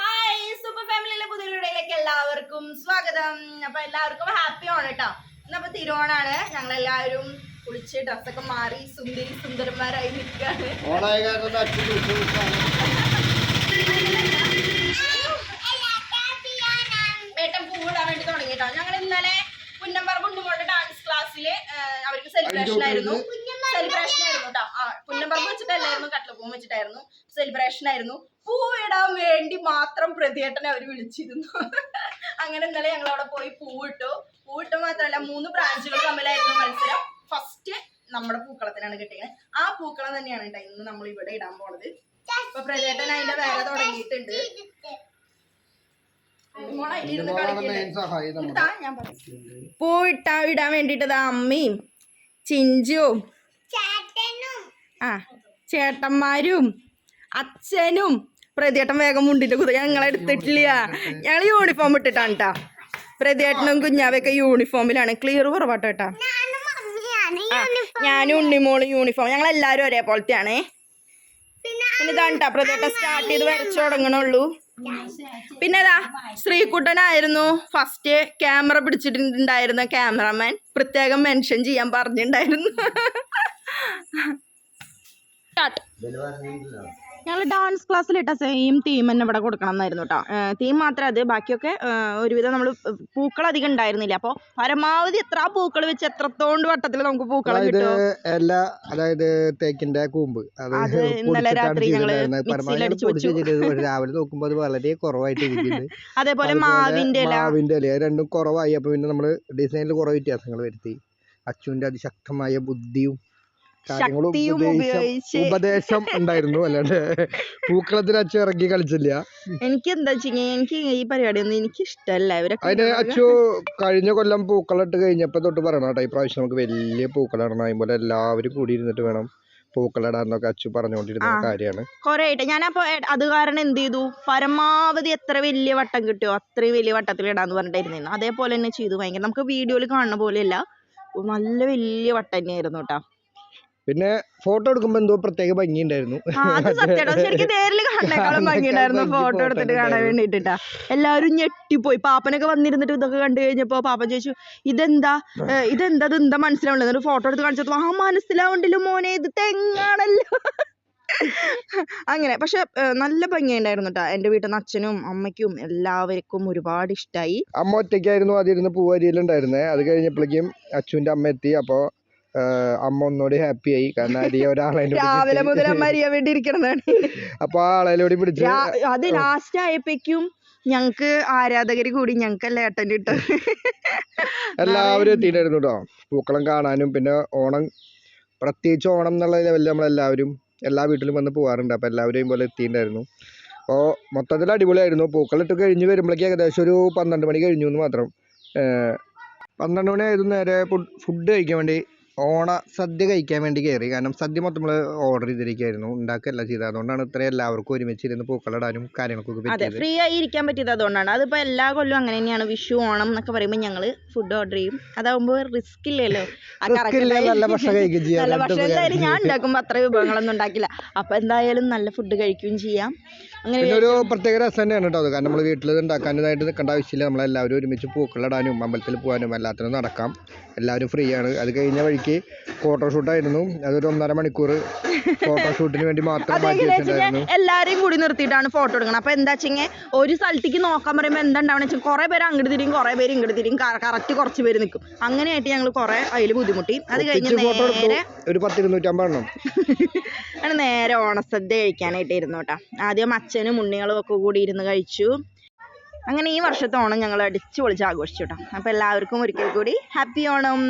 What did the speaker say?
Hi super ഫാമിലിയിലെ പുതിയ വീഡിയോയിലേക്ക് എല്ലാവർക്കും സ്വാഗതം. അപ്പൊ എല്ലാവർക്കും ഹാപ്പി ആണ് കേട്ടോ. ഇന്നപ്പോ തിരുവോണാണ്. ഞങ്ങൾ എല്ലാവരും കുളിച്ച് ഡ്രസ്സൊക്കെ മാറി സുന്ദരി സുന്ദരന്മാരായി നിൽക്കുകയാണ്. വേട്ടം പൂവിടാൻ വേണ്ടി തുടങ്ങി കേട്ടോ ഞങ്ങൾ ഇന്നലെ പുന്നമ്പറ കുണ്ടുമോളുടെ ഡാൻസ് ക്ലാസ്സിൽ അവർക്ക് സെലിബ്രേഷൻ ആയിരുന്നു. പുന്നമ്പറമ്പ് വെച്ചിട്ടല്ലായിരുന്നു കട്ടലപ്പൂവും വെച്ചിട്ടായിരുന്നു. സെലിബ്രേഷൻ ആയിരുന്നു. പൂവിടാൻ വേണ്ടി മാത്രം പ്രതിയേട്ടനെ അവർ വിളിച്ചിരുന്നു. അങ്ങനെ ഇന്നലെ ഞങ്ങൾ അവിടെ പോയി പൂവിട്ടു. പൂവിട്ട് മാത്രമല്ല മൂന്ന് ബ്രാഞ്ചുകൾ തമ്മിലായിരുന്നു മത്സരം. ഫസ്റ്റ് നമ്മുടെ പൂക്കളത്തിനാണ് കിട്ടിയത്. ആ പൂക്കളം തന്നെയാണ് കേട്ടോ ഇന്ന് നമ്മൾ ഇവിടെ ഇടാൻ പോണത്. ഇപ്പൊ പ്രതിയേട്ടൻ അതിന്റെ വേറെ തുടങ്ങിയിട്ടുണ്ട്. പൂ ഇട്ടാ ഇടാൻ വേണ്ടിട്ട് അമ്മയും ചിഞ്ചും ആ ചേട്ടന്മാരും അച്ഛനും പ്രതിയേട്ടൻ വേഗം മുണ്ടിട്ട് കുതി ഞങ്ങൾ എടുത്തിട്ടില്ല. ഞങ്ങൾ യൂണിഫോം ഇട്ടിട്ടാണ് കേട്ടാ പ്രതിയേട്ടനും കുഞ്ഞാവൊക്കെ യൂണിഫോമിലാണ് ക്ലിയർ കുറവാട്ടോ കേട്ടാ ഞാനും ഉണ്ണിമോളും യൂണിഫോം ഞങ്ങൾ എല്ലാവരും ആണ് പിന്നെ ഇതാണ് കേട്ടോ പ്രതിയേട്ടൻ സ്റ്റാർട്ട് ചെയ്ത് വരച്ചു തുടങ്ങണുള്ളൂ. പിന്നെ ഇതാ ശ്രീകുട്ടനായിരുന്നു. ഫസ്റ്റ് ക്യാമറ പിടിച്ചിട്ടുണ്ടായിരുന്ന ക്യാമറമാൻ പ്രത്യേകം മെൻഷൻ ചെയ്യാൻ പറഞ്ഞിട്ടുണ്ടായിരുന്നു. ഞങ്ങൾ ഡാൻസ് ക്ലാസ്സിൽ ഇട്ട സെയിം തീം തന്നെ ഇവിടെ കൊടുക്കണം എന്നായിരുന്നു കേട്ടോ തീം മാത്രം അത് ബാക്കിയൊക്കെ ഒരുവിധം നമ്മൾ പൂക്കൾ അധികം ഉണ്ടായിരുന്നില്ല. അപ്പോൾ പരമാവധി എത്ര പൂക്കൾ വെച്ച് എത്രത്തോണ്ട് വട്ടത്തിൽ നമുക്ക് പൂക്കൾ കിട്ടും എല്ലാ അതായത് തേക്കിന്റെ കൂമ്പ്. അത് ഇന്നലെ രാത്രി ഒരു രാവിലെ നോക്കുമ്പോൾ അത് വളരെ കുറവായിട്ട് അതേപോലെ മാവിന്റെ മാവിന്റെ ഇല. രണ്ടും കുറവായി. അപ്പൊ പിന്നെ നമ്മൾ ഡിസൈനിൽ കുറെ വ്യത്യാസങ്ങൾ വരുത്തി. അച്ഛന്റെ അതിശക്തമായ ബുദ്ധിയും കാര്യങ്ങളും ഉപദേശം ഉപദേശം ഉണ്ടായിരുന്നു. അല്ലാണ്ട് പൂക്കളത്തിൽ അച്ഛൻ ഇറങ്ങി കളിച്ചില്ല. എനിക്ക് എന്താ വെച്ചാൽ എനിക്ക് ഈ പരിപാടി ഒന്നും എനിക്ക് ഇഷ്ടമല്ല ഇവരൊക്കെ അതിന് അച്ചു കഴിഞ്ഞ കൊല്ലം പൂക്കളിട്ട് കഴിഞ്ഞപ്പോ തൊട്ട് പറയണം കേട്ടോ ഈ പ്രാവശ്യം നമുക്ക് വലിയ പൂക്കളിടണം. അതുപോലെ എല്ലാവരും കൂടി ഇരുന്നിട്ട് വേണം പൂക്കളിടാന്നൊക്കെ അച്ചു പറഞ്ഞുകൊണ്ടിരുന്ന. കാര്യമാണ്. കൊറേ ആയിട്ട് ഞാനപ്പോ അത് കാരണം എന്ത് ചെയ്തു? പരമാവധി എത്ര വലിയ വട്ടം കിട്ടിയോ അത്രയും വലിയ വട്ടത്തിൽ ഇടാന്ന് പറഞ്ഞിട്ടായിരുന്നു അതേപോലെ തന്നെ ചെയ്തു. ഭയങ്കര നമുക്ക് വീഡിയോയിൽ കാണുന്ന പോലെയല്ല നല്ല വലിയ വട്ടം തന്നെയായിരുന്നു കേട്ടോ. പിന്നെ ഫോട്ടോ എടുക്കുമ്പോ എന്തോ പ്രത്യേക ഭംഗി ഉണ്ടായിരുന്നു ആ, അത് സത്യട്ടോ. ശരിക്കും നേരിൽ കാണുന്നേക്കാളും ഭംഗിയുണ്ടായിരുന്നു ഫോട്ടോ എടുത്തിട്ട് കാണാൻ. വേണ്ടിട്ടാ എല്ലാവരും ഞെട്ടിപ്പോയി. പാപ്പനൊക്കെ വന്നിരുന്നിട്ട് ഇതൊക്കെ കണ്ടു കഴിഞ്ഞപ്പോ പാപ്പൻ ചോദിച്ചു ഇതെന്താ? ഇതെന്താ? ഇതെന്താ മനസ്സിലാവുള്ളത് എന്നിട്ട് ഫോട്ടോ എടുത്ത് കാണിച്ചപ്പോ ആ മനസ്സിലാവണ്ടല്ലോ മോനെ ഇത് തെങ്ങാണല്ലോ. അങ്ങനെ. പക്ഷെ നല്ല ഭംഗിയുണ്ടായിരുന്നു കേട്ടോ എന്റെ വീട്ടിൽ നിന്ന് അച്ഛനും അമ്മയ്ക്കും എല്ലാവർക്കും ഒരുപാട് ഇഷ്ടമായി അമ്മ ഒറ്റയ്ക്കായിരുന്നു ഇരുന്ന് പൂവരിയിലുണ്ടായിരുന്നേ അത് കഴിഞ്ഞപ്പോഴേക്കും അച്ഛന്റെ അമ്മ എത്തി. അപ്പൊ ആ, അമ്മ ഒന്നുകൂടി ഹാപ്പി ആയി. കാരണം അരിയ ഒരാളെ രാവിലെ മുതൽ അമ്മ അറിയാൻ വേണ്ടി ഇരിക്കണതാണ് അപ്പൊ ആ ആളെലോടി പിടിച്ച് അത് ലാസ്റ്റ് ആയപ്പോഴേക്കും ഞങ്ങക്ക് ആരാധകര് കൂടി ഞങ്ങക്ക് ഏട്ടൻ കിട്ടും എല്ലാവരും എത്തിയിട്ടായിരുന്നു കേട്ടോ പൂക്കളം കാണാനും പിന്നെ ഓണം പ്രത്യേകിച്ച് ഓണം എന്നുള്ള ലെവലിൽ നമ്മളെല്ലാവരും എല്ലാ വീട്ടിലും വന്ന് പോകാറുണ്ട് അപ്പോൾ എല്ലാവരെയും പോലെ എത്തിയിട്ടുണ്ടായിരുന്നു. അപ്പോൾ മൊത്തത്തിൽ അടിപൊളിയായിരുന്നു. പൂക്കളിട്ട് കഴിഞ്ഞ് വരുമ്പോഴേക്ക് ഏകദേശം ഒരു പന്ത്രണ്ട് മണി കഴിഞ്ഞു എന്ന് മാത്രം. പന്ത്രണ്ട് മണി ആയിരുന്നു നേരെ ഫുഡ് കഴിക്കാൻ വേണ്ടി ഓണ സദ്യ കഴിക്കാൻ വേണ്ടി കയറി കാരണം സദ്യ മൊത്തം നമ്മൾ ഓർഡർ ചെയ്തിരിക്കുകയായിരുന്നു. ഉണ്ടാക്കുകയല്ല ചെയ്തത്. അതുകൊണ്ടാണ് ഇത്രയും എല്ലാവർക്കും ഒരുമിച്ച് ഇരുന്ന് പൂക്കളിടാനും കാര്യങ്ങൾക്കൊക്കെ അതെ പറ്റിയത്. ഫ്രീ ആയി ഇരിക്കാൻ പറ്റിയത് അതുകൊണ്ടാണ്. അതിപ്പോൾ എല്ലാ കൊല്ലവും അങ്ങനെ തന്നെയാണ്. വിഷു ഓണം എന്നൊക്കെ പറയുമ്പോൾ ഞങ്ങൾ ഫുഡ് ഓർഡർ ചെയ്യും. അതാവുമ്പോൾ റിസ്ക് ഇല്ലല്ലോ. ആ Risk correct ഇല്ല, time- നല്ല ഭക്ഷണം കഴിക്കുകയും ചെയ്യാം. നല്ല ഭക്ഷണം ഉപകാരം. എന്തായാലും ഞാൻ ഉണ്ടാക്കുമ്പോൾ അത്ര വിഭവങ്ങളൊന്നും ഉണ്ടാക്കില്ല. അപ്പൊ എന്തായാലും നല്ല ഫുഡ് കഴിക്കുകയും ചെയ്യാം. അങ്ങനെ പിന്നെ ഒരു പ്രത്യേക രസം തന്നെയാണ് കേട്ടോ അത്. കാരണം നമ്മൾ വീട്ടിൽ ഉണ്ടാക്കാനായിട്ട് നിൽക്കേണ്ട ആവശ്യമില്ല. നമ്മളെല്ലാവരും ഒരുമിച്ച് പൂക്കളിടാനും അമ്പലത്തിൽ പോകാനും എല്ലാത്തിനും നടക്കാം. എല്ലാവരും ഫ്രീ ആണ്. അത് കഴിഞ്ഞ വഴിക്ക് ഫോട്ടോഷൂട്ടായിരുന്നു അതൊരു ഒന്നര മണിക്കൂർ ഫോട്ടോഷൂട്ടിന് വേണ്ടി മാത്രം മാറ്റി അതെങ്ങനെ വെച്ചിട്ടുണ്ടായിരുന്നു. എല്ലാരെയും കൂടി നിർത്തിയിട്ടാണ് ഫോട്ടോ എടുക്കണം അപ്പൊ എന്താ വെച്ചെങ്കിൽ ഒരു സ്ഥലത്തേക്ക് നോക്കാൻ പറയുമ്പോൾ എന്താ ഉണ്ടാവണം വെച്ചാൽ കുറെ പേര് അങ്ങോട്ട് തിരിയും കുറെ പേര് ഇങ്ങോട്ട് തിരിയും കറക്റ്റ് കുറച്ച് പേര് നിൽക്കും അങ്ങനെയായിട്ട് ഞങ്ങൾ കുറെ അതിൽ ബുദ്ധിമുട്ടി. അത് കഴിഞ്ഞ് നേരെ ഒരു ആണ് നേരെ ഓണസദ്യ കഴിക്കാനായിട്ട് ഇരുന്നു കേട്ടോ ആദ്യം അച്ഛനും ഉണ്ണികളും ഒക്കെ കൂടി ഇരുന്ന് കഴിച്ചു. അങ്ങനെ ഈ വർഷത്തെ ഓണം ഞങ്ങൾ അടിച്ചു പൊളിച്ച് ആഘോഷിച്ചു കേട്ടോ അപ്പോൾ എല്ലാവർക്കും ഒരിക്കൽ കൂടി ഹാപ്പി ഓണം.